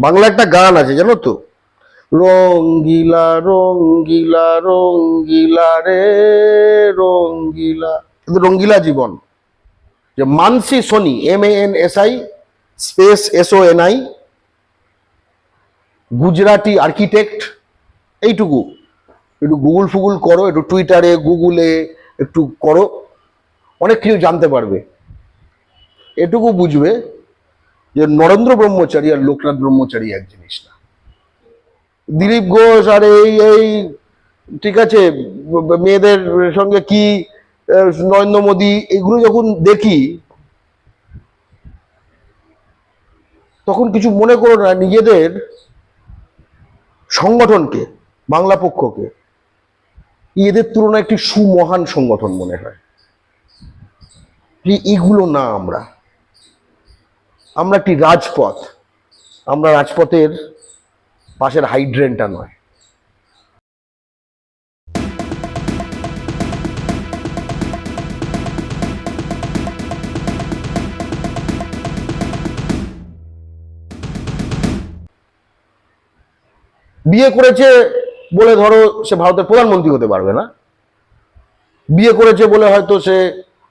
বাংলা একটা গান আছে, জানো তো? রঙ্গিলা রঙ্গিলা রঙ্গিলা রে, রঙ্গিলা। রঙ্গিলা জীবন। যে Mansi Soni M A N S I space S O N I Gujarati architect, এইটুকু। একটু গুগল ফুগুল করো, একটু টুইটারে, গুগলে একটু করো, অনেক কিছু জানতে পারবে। এটুকু বুঝবে। যে নরেন্দ্র ব্রহ্মচারী আর লোকনাথ ব্রহ্মচারী এক জিনিস না। দিলীপ ঘোষ আর এই এই, ঠিক আছে, মেয়েদের সঙ্গে কি নরেন্দ্র মোদী, এগুলো যখন দেখি, তখন কিছু মনে করো না, নিজেদের সংগঠনকে, বাংলা পক্ষকে, এদের তুলনায় একটি সুমহান সংগঠন মনে হয়। এগুলো না আমরা। আমরা একটি রাজপথ। আমরা রাজপথের পাশের হাইড্রেনটা নয়। বিয়ে করেছে বলে ধরো সে ভারতের প্রধানমন্ত্রী হতে পারবে না। বিয়ে করেছে বলে হয়তো সে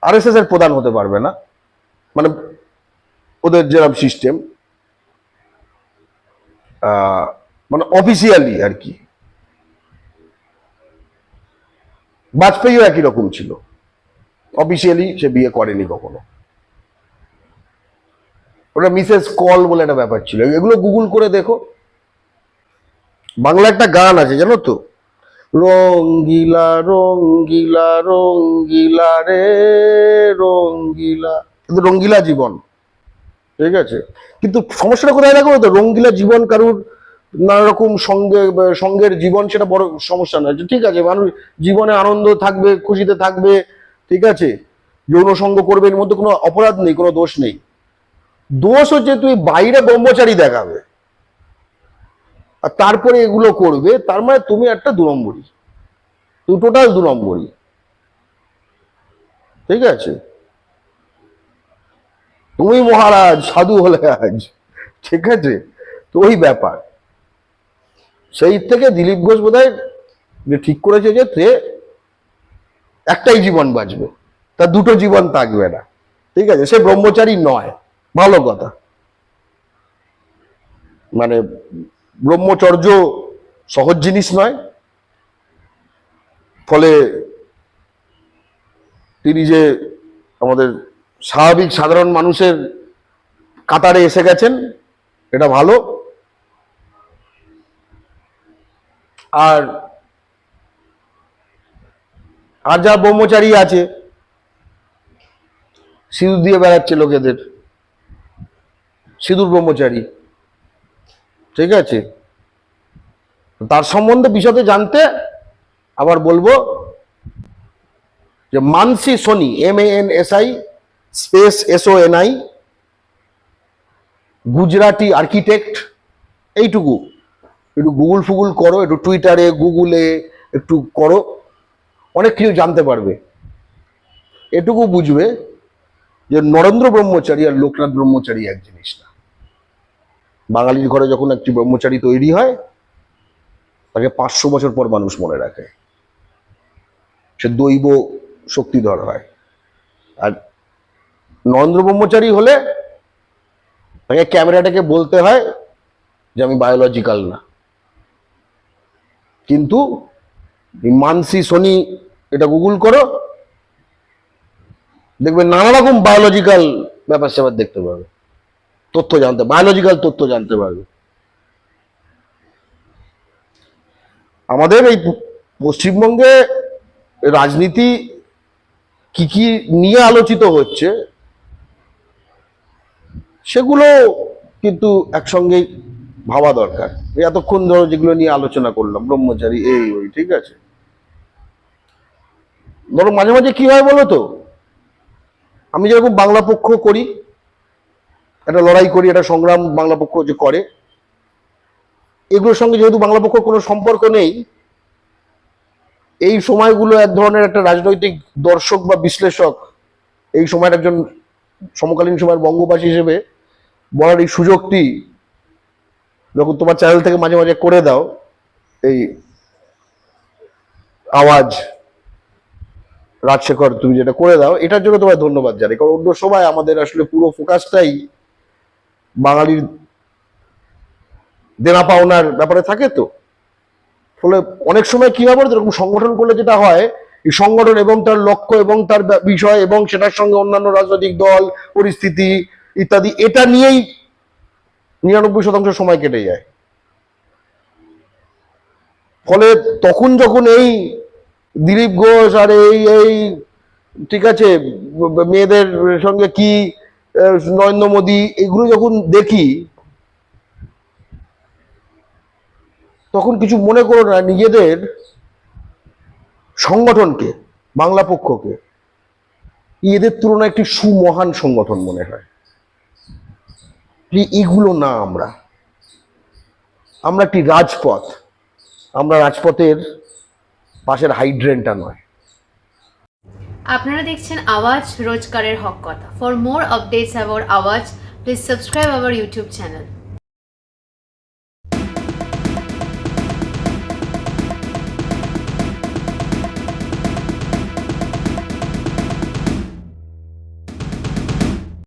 আরএসএস এর প্রধান হতে পারবে না। মানে ওদের যেরকম সিস্টেম মানে অফিসিয়ালি আর কি। বাজপেয়ীও একই রকম ছিল। অফিসিয়ালি সে বিয়ে করেনি কখনো। ওটা মিসেস কল বলে একটা ব্যাপার ছিল। এগুলো গুগল করে দেখো। বাংলা একটা গান আছে, জানো তো? রঙ্গিলা রঙ্গিলা রঙ্গিলা রে, রঙ্গিলা। কিন্তু রঙ্গিলা জীবন। ঠিক আছে? কিন্তু সমস্যাটা কোথায় দেখো তো? রঙ্গিলা জীবন কারুর নানা রকম সঙ্গে, সঙ্গের জীবন সেটা বড় সমস্যা নয়। ঠিক আছে, মানুষ জীবনে আনন্দ থাকবে, খুশিতে থাকবে, ঠিক আছে? যৌন সঙ্গ করবে, এর মধ্যে কোনো অপরাধ নেই, কোনো দোষ নেই। দোষ হচ্ছে তুই বাইরে ব্রহ্মচারী দেখাবে। আর তারপরে এগুলো করবে, তার মানে তুমি একটা দু নম্বরই তুই টোটাল দু নম্বরই ঠিক আছে? তুমি মহারাজ, সাধু হলে আজ। ঠিক আছে? তো ওই ব্যাপার। সেই থেকে দিলীপ ঘোষ যে ঠিক করেছে যে সে একটাই জীবন বাঁচবে। তার দুটো জীবন থাকবে না। ঠিক আছে? সে ব্রহ্মচারী নয়। ভালো কথা। মানে ব্রহ্মচর্য সহজ জিনিস নয়। ফলে তিনি যে আমাদের স্বাভাবিক সাধারণ মানুষের কাতারে এসে গেছেন, এটা ভালো। আর আর যা ব্রহ্মচারী আছে, সিঁদুর দিয়ে বেড়াচ্ছে লোকেদের। সিঁদুর ব্রহ্মচারী, ঠিক আছে? তার সম্বন্ধে বিশদে জানতে আবার বলব যে Mansi Soni M A N S I space S O O N I Gujarati architect, এইটুকু। একটু গুগল ফুগুল করো, একটু টুইটারে, গুগলে একটু করো, অনেক কিছু জানতে পারবে। এটুকু বুঝবে যে নরেন্দ্র ব্রহ্মচারী আর লোকনাথ ব্রহ্মচারী এক জিনিস না। বাঙালির ঘরে যখন একটি ব্রহ্মচারী তৈরি হয়, তাকে পাঁচশো বছর পর মানুষ মনে রাখে। সে দৈব শক্তিধর হয়। আর নরেন্দ্র ব্রহ্মচারী হলে তাকে ক্যামেরাটাকে বলতে হয় যে আমি বায়োলজিক্যাল না। কিন্তু মানসি সোনি এটা গুগল করো, দেখবে নানা রকম বায়োলজিক্যাল ব্যাপার স্যাপার দেখতে পাবে। তথ্য জানতে বায়োলজিক্যাল তথ্য জানতে পারবে। আমাদের এই পশ্চিমবঙ্গে রাজনীতি কি কি নিয়ে আলোচিত হচ্ছে সেগুলো কিন্তু একসঙ্গেই ভাবা দরকার। এতক্ষণ ধরো যেগুলো নিয়ে আলোচনা করলাম, ব্রহ্মচারী এই, ওই, ঠিক আছে? ধরো মাঝে মাঝে কি হয় বলো তো? আমি যেরকম বাংলা পক্ষ করি, একটা লড়াই করি, একটা সংগ্রাম বাংলা পক্ষ যে করে, এগুলোর সঙ্গে যেহেতু বাংলা পক্ষ কোনো সম্পর্ক নেই, এই সময়গুলো এক ধরনের একটা রাজনৈতিক দর্শক বা বিশ্লেষক, এই সময়ের একজন সমকালীন সময়ের বঙ্গবাসী হিসেবে বলার এই সুযোগটি যখন তোমার চ্যানেল থেকে মাঝে মাঝে করে দাও, এই আওয়াজ, রাজশেখর, তুমি যেটা করে দাও, এটার জন্য তোমায় ধন্যবাদ জানাই। কারণ অন্য সময় আমাদের আসলে পুরো ফোকাসটাই বাঙালির দেনা পাওনার ব্যাপারে থাকে তো। ফলে অনেক সময় কি হবে এরকম সংগঠন করলে যেটা হয় সংগঠন এবং তার লক্ষ্য এবং তার বিষয় এবং সেটার সঙ্গে অন্যান্য রাজনৈতিক দল, পরিস্থিতি ইত্যাদি, এটা নিয়েই নিরানব্বই শতাংশ সময় কেটে যায়। ফলে তখন যখন এই দিলীপ ঘোষ আর এই এই ঠিক আছে, মেয়েদের সঙ্গে কি নরেন্দ্র মোদী, এগুলো যখন দেখি, তখন কিছু মনে করো না, নিজেদের সংগঠনকে, বাংলা পক্ষকে, এদের তুলনায় একটি সুমহান সংগঠন মনে হয়। এগুলো না আমরা। আমরা একটি রাজপথ। আমরা রাজপথের পাশের হাইড্রেনটা নয়। আপনারা দেখছেন আওয়াজ রোজকারের হক কথা। For more updates about Awaaz please subscribe our YouTube channel